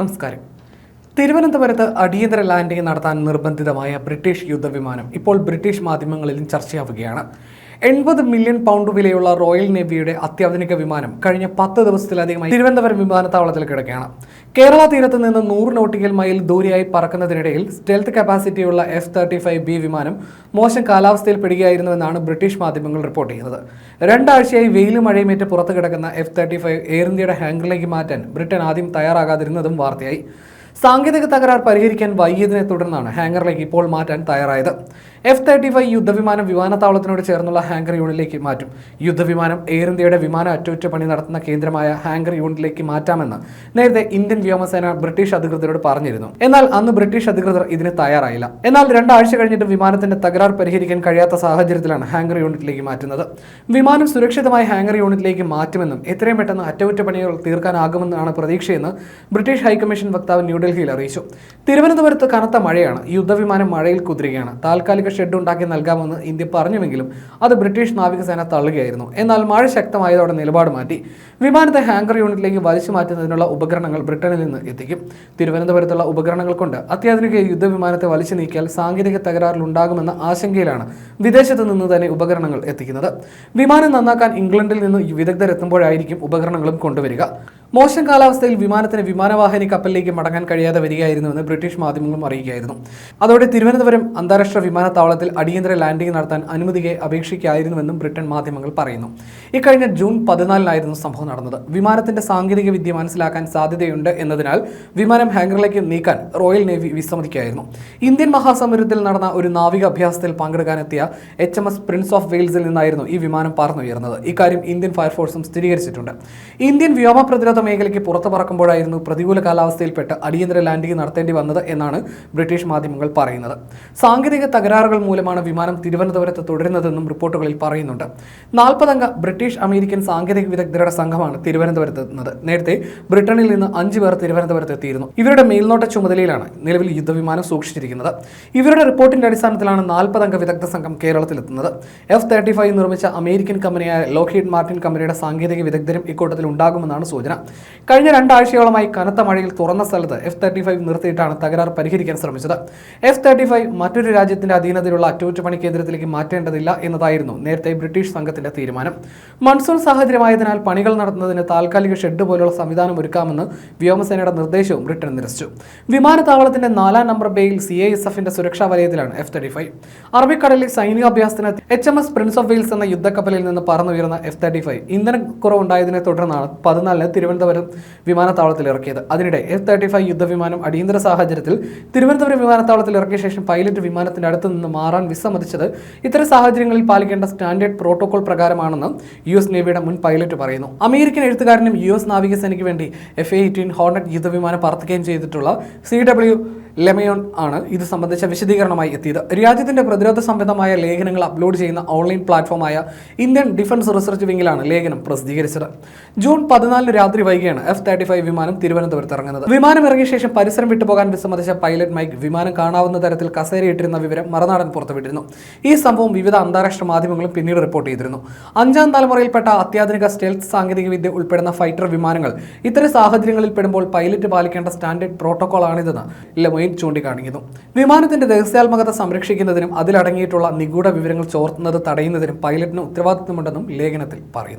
നമസ്കാരം. തിരുവനന്തപുരത്ത് അടിയന്തര ലാൻഡിംഗ് നടത്താൻ നിർബന്ധിതമായ ബ്രിട്ടീഷ് യുദ്ധവിമാനം ഇപ്പോൾ ബ്രിട്ടീഷ് മാധ്യമങ്ങളിലും ചർച്ചയാവുകയാണ്. എൺപത് മില്യൺ പൗണ്ട് വിലയുള്ള റോയൽ നേവിയുടെ അത്യാധുനിക വിമാനം കഴിഞ്ഞ പത്ത് ദിവസത്തിലധികമായി തിരുവനന്തപുരം വിമാനത്താവളത്തിൽ കിടക്കുകയാണ്. കേരള തീരത്ത് നിന്ന് നൂറ് നോട്ടിക്കൽ മൈൽ ദൂരെയായി പറക്കുന്നതിനിടയിൽ സ്റ്റെൽത്ത് കപ്പാസിറ്റിയുള്ള എഫ് തേർട്ടി ഫൈവ് ബി വിമാനം മോശം കാലാവസ്ഥയിൽ പെടുകയായിരുന്നുവെന്നാണ് ബ്രിട്ടീഷ് മാധ്യമങ്ങൾ റിപ്പോർട്ട് ചെയ്യുന്നത്. രണ്ടാഴ്ചയായി വെയിലും മഴയുമേറ്റ് പുറത്ത് കിടക്കുന്ന എഫ് തേർട്ടി ഫൈവ് എയർ ഇന്ത്യയുടെ ഹാങ്കറിലേക്ക് മാറ്റാൻ ബ്രിട്ടൻ ആദ്യം തയ്യാറാകാതിരുന്നതും വാർത്തയായി. സാങ്കേതിക തകരാർ പരിഹരിക്കാൻ വൈകിയതിനെ തുടർന്നാണ് ഹാങ്കറിലേക്ക് ഇപ്പോൾ മാറ്റാൻ തയ്യാറായത്. എഫ് തേർട്ടി ഫൈവ് യുദ്ധവിമാനം വിമാനത്താവളത്തിനോട് ചേർന്നുള്ള ഹാങ്കർ യൂണിറ്റിലേക്ക് മാറ്റും. യുദ്ധവിമാനം എയർ ഇന്ത്യയുടെ വിമാന അറ്റകുറ്റപ്പണി നടത്തുന്ന കേന്ദ്രമായ ഹാങ്കർ യൂണിറ്റിലേക്ക് മാറ്റാമെന്ന് നേരത്തെ ഇന്ത്യൻ വ്യോമസേന ബ്രിട്ടീഷ് അധികൃതരോട് പറഞ്ഞിരുന്നു. എന്നാൽ അന്ന് ബ്രിട്ടീഷ് അധികൃതർ ഇതിന് തയ്യാറായില്ല. എന്നാൽ രണ്ടാഴ്ച കഴിഞ്ഞിട്ട് വിമാനത്തിന്റെ തകരാർ പരിഹരിക്കാൻ കഴിയാത്ത സാഹചര്യത്തിലാണ് ഹാങ്കർ യൂണിറ്റിലേക്ക് മാറ്റുന്നത്. വിമാനം സുരക്ഷിതമായി ഹാങ്കർ യൂണിറ്റിലേക്ക് മാറ്റുമെന്നും എത്രയും പെട്ടെന്ന് അറ്റകുറ്റപ്പണികൾ തീർക്കാനാകുമെന്നാണ് പ്രതീക്ഷയെന്ന് ബ്രിട്ടീഷ് ഹൈക്കമ്മീഷൻ വക്താവ് ന്യൂഡൽഹിയിൽ അറിയിച്ചു. തിരുവനന്തപുരത്ത് കനത്ത മഴയാണ്. യുദ്ധവിമാനം മഴയിൽ കുതിരുകയാണ്. താൽക്കാലിക ഷെഡ് ഉണ്ടാക്കി നൽകാമെന്ന് ഇന്ത്യ പറഞ്ഞുവെങ്കിലും അത് ബ്രിട്ടീഷ് നാവികസേന തള്ളുകയായിരുന്നു. എന്നാൽ മഴ ശക്തമായതോടെ നിലപാട് മാറ്റി. വിമാനത്തെ ഹാങ്കർ യൂണിറ്റിലേക്ക് വലിച്ചു മാറ്റുന്നതിനുള്ള ഉപകരണങ്ങൾ ബ്രിട്ടനിൽ നിന്ന് എത്തിക്കും. തിരുവനന്തപുരത്തുള്ള ഉപകരണങ്ങൾ കൊണ്ട് അത്യാധുനിക യുദ്ധവിമാനത്തെ വലിച്ചു നീക്കിയാൽ സാങ്കേതിക തകരാറിൽ ഉണ്ടാകുമെന്ന ആശങ്കയിലാണ് വിദേശത്ത് നിന്ന് തന്നെ ഉപകരണങ്ങൾ എത്തിക്കുന്നത്. വിമാനം നന്നാക്കാൻ ഇംഗ്ലണ്ടിൽ നിന്ന് വിദഗ്ധരെത്തുമ്പോഴായിരിക്കും ഉപകരണങ്ങളും കൊണ്ടുവരിക. മോശം കാലാവസ്ഥയിൽ വിമാനത്തിന് വിമാനവാഹിനി കപ്പലിലേക്ക് മടങ്ങാൻ കഴിയാതെ വരികയായിരുന്നുവെന്ന് ബ്രിട്ടീഷ് മാധ്യമങ്ങളും അറിയിക്കുകയായിരുന്നു. അതോടെ തിരുവനന്തപുരം അന്താരാഷ്ട്ര വിമാനത്താവളത്തിൽ അടിയന്തര ലാൻഡിംഗ് നടത്താൻ അനുമതിയെ അപേക്ഷിക്കായിരുന്നുവെന്നും ബ്രിട്ടൻ മാധ്യമങ്ങൾ പറയുന്നു. ഇക്കഴിഞ്ഞ ജൂൺ പതിനാലിനായിരുന്നു സംഭവം നടന്നത്. വിമാനത്തിന്റെ സാങ്കേതിക വിദ്യ മനസ്സിലാക്കാൻ സാധ്യതയുണ്ട് എന്നതിനാൽ വിമാനം ഹാങ്കറിലേക്ക് നീക്കാൻ റോയൽ നേവി വിസമ്മതിക്കുകയായിരുന്നു. ഇന്ത്യൻ മഹാസമുദ്രത്തിൽ നടന്ന ഒരു നാവിക അഭ്യാസത്തിൽ പങ്കെടുക്കാനെത്തിയ H M S Prince of വെയിൽസിൽ നിന്നായിരുന്നു ഈ വിമാനം പറന്നുയർന്നത്. ഇക്കാര്യം ഇന്ത്യൻ ഫയർഫോഴ്സും സ്ഥിരീകരിച്ചിട്ടുണ്ട്. ഇന്ത്യൻ വ്യോമ പ്രതിരോധ മേഖലയ്ക്ക് പുറത്തു പറക്കുമ്പോഴായിരുന്നു പ്രതികൂല കാലാവസ്ഥയിൽപ്പെട്ട് അടിയന്തര ലാൻഡിംഗ് നടത്തേണ്ടി വന്നത് എന്നാണ് ബ്രിട്ടീഷ് മാധ്യമങ്ങൾ പറയുന്നത്. സാങ്കേതിക തകരാറുകൾ മൂലമാണ് വിമാനം തിരുവനന്തപുരത്ത് തുടരുന്നതെന്നും റിപ്പോർട്ടുകളിൽ പറയുന്നുണ്ട്. നാൽപ്പതംഗ ബ്രിട്ടീഷ് അമേരിക്കൻ സാങ്കേതിക വിദഗ്ധരുടെ സംഘമാണ് തിരുവനന്തപുരത്ത് എത്തുന്നത്. നേരത്തെ ബ്രിട്ടനിൽ നിന്ന് അഞ്ചു പേർ തിരുവനന്തപുരത്ത് എത്തിയിരുന്നു. ഇവരുടെ മേൽനോട്ട ചുമതലയിലാണ് നിലവിൽ യുദ്ധവിമാനം സൂക്ഷിച്ചിരിക്കുന്നത്. ഇവരുടെ റിപ്പോർട്ടിന്റെ അടിസ്ഥാനത്തിലാണ് നാൽപ്പതംഗ വിദഗ്ധ സംഘം കേരളത്തിലെത്തുന്നത് എഫ് തേർട്ടി ഫൈവ് നിർമ്മിച്ച അമേരിക്കൻ കമ്പനിയായ ലോക്ഹീഡ് മാർട്ടിൻ കമ്പനിയുടെ സാങ്കേതിക വിദഗ്ധരും ഇക്കൂട്ടത്തിൽ ഉണ്ടാകുമെന്നാണ് സൂചന. കഴിഞ്ഞ രണ്ടാഴ്ചയോളമായി കനത്ത മഴയിൽ തുറന്ന സ്ഥലത്ത് എഫ് തേർട്ടി ഫൈവ് നിർത്തിയിട്ടാണ് തകരാർ പരിഹരിക്കാൻ ശ്രമിച്ചത്. എഫ് തേർട്ടി ഫൈവ് മറ്റൊരു രാജ്യത്തിന്റെ അധീനതയിലുള്ള അറ്റകുറ്റപ്പണി കേന്ദ്രത്തിലേക്ക് മാറ്റേണ്ടതില്ല എന്നതായിരുന്നു നേരത്തെ ബ്രിട്ടീഷ് സംഘത്തിന്റെ തീരുമാനം. മൺസൂൺ സാഹചര്യമായതിനാൽ പണികൾ നടത്തുന്നതിന് താൽക്കാലിക ഷെഡ് പോലുള്ള സംവിധാനം ഒരുക്കാമെന്ന് വ്യോമസേനയുടെ നിർദ്ദേശവും ബ്രിട്ടൻ നിരസിച്ചു. വിമാനത്താവളത്തിന്റെ നാലാം നമ്പർ ബേയിൽ സി ഐ എസ് എഫിന്റെ സുരക്ഷാ വലയത്തിലാണ് എഫ് തേർട്ടി ഫൈവ് അറബിക്കടലിൽ സൈനികാഭ്യാസത്തിന് H M S Prince of Wales എന്ന യുദ്ധക്കപ്പലിൽ നിന്ന് പറന്നുയർന്ന എഫ് തേർട്ടി ഫൈവ് ഇന്ധനക്കുറവുണ്ടായതിനെ തുടർന്നാണ് പതിനാലിന് തിരുവനന്തപുരം വിമാനത്താവളത്തിൽ ഇറക്കിയത്. അതിനിടെ എഫ് തേർട്ടി ഫൈവ് യുദ്ധവിമാനം അടിയന്തര സാഹചര്യത്തിൽ തിരുവനന്തപുരം വിമാനത്താവളത്തിൽ ഇറക്കിയ ശേഷം പൈലറ്റ് വിമാനത്തിന്റെ അടുത്ത് നിന്ന് മാറാൻ വിസമ്മതിച്ചത് ഇത്തരം സാഹചര്യങ്ങളിൽ പാലിക്കേണ്ട സ്റ്റാൻഡേർഡ് പ്രോട്ടോകോൾ പ്രകാരമാണെന്ന് യു എസ് നേവിയുടെ മുൻ പൈലറ്റ് പറയുന്നു. അമേരിക്കൻ എഴുത്തുകാരനും യു എസ് നാവികസേനയ്ക്ക് വേണ്ടി എഫ് എയ്റ്റീൻ ഹോർണറ്റ് യുദ്ധവിമാനം പറത്തുകയും ചെയ്തിട്ടുള്ള സി ഡബ്ല്യു ലെമയോൺ ആണ് ഇത് സംബന്ധിച്ച വിശദീകരണമായി എത്തിയത്. രാജ്യത്തിന്റെ പ്രതിരോധ സംബന്ധമായ ലേഖനങ്ങൾ അപ്ലോഡ് ചെയ്യുന്ന ഓൺലൈൻ പ്ലാറ്റ്ഫോമായ ഇന്ത്യൻ ഡിഫൻസ് റിസർച്ച് വിങ്ങിലാണ് ലേഖനം പ്രസിദ്ധീകരിച്ചത്. ജൂൺ പതിനാലിന് രാത്രി വൈകിയാണ് എഫ് തേർട്ടി ഫൈവ് വിമാനം തിരുവനന്തപുരത്ത് ഇറങ്ങുന്നത്. വിമാനം ഇറങ്ങിയ ശേഷം പരിസരം വിട്ടുപോകാൻ വിസമ്മതിച്ച പൈലറ്റ് മൈക്ക് വിമാനം കാണാവുന്ന തരത്തിൽ കസേരയിട്ടിരുന്ന വിവരം മറുനാടൻ പുറത്തുവിട്ടിരുന്നു. ഈ സംഭവം വിവിധ അന്താരാഷ്ട്ര മാധ്യമങ്ങളും പിന്നീട് റിപ്പോർട്ട് ചെയ്തിരുന്നു. അഞ്ചാം തലമുറയിൽപ്പെട്ട അത്യാധുനിക സ്റ്റെൽത്ത് സാങ്കേതികവിദ്യ ഉൾപ്പെടുന്ന ഫൈറ്റർ വിമാനങ്ങൾ ഇത്തരം സാഹചര്യങ്ങളിൽ പെടുമ്പോൾ പൈലറ്റ് പാലിക്കേണ്ട സ്റ്റാൻഡേർഡ് പ്രോട്ടോകോൾ ആണിതെന്ന് ലെമോയിൻ ചൂണ്ടിക്കാണിക്കുന്നു. വിമാനത്തിന്റെ രഹസ്യാത്മകത സംരക്ഷിക്കുന്നതിനും അതിലടങ്ങിയിട്ടുള്ള നിഗൂഢ വിവരങ്ങൾ ചോർത്തുന്നത് തടയുന്നതിനും പൈലറ്റിന് ഉത്തരവാദിത്തമുണ്ടെന്നും ലേഖനത്തിൽ പറയുന്നു.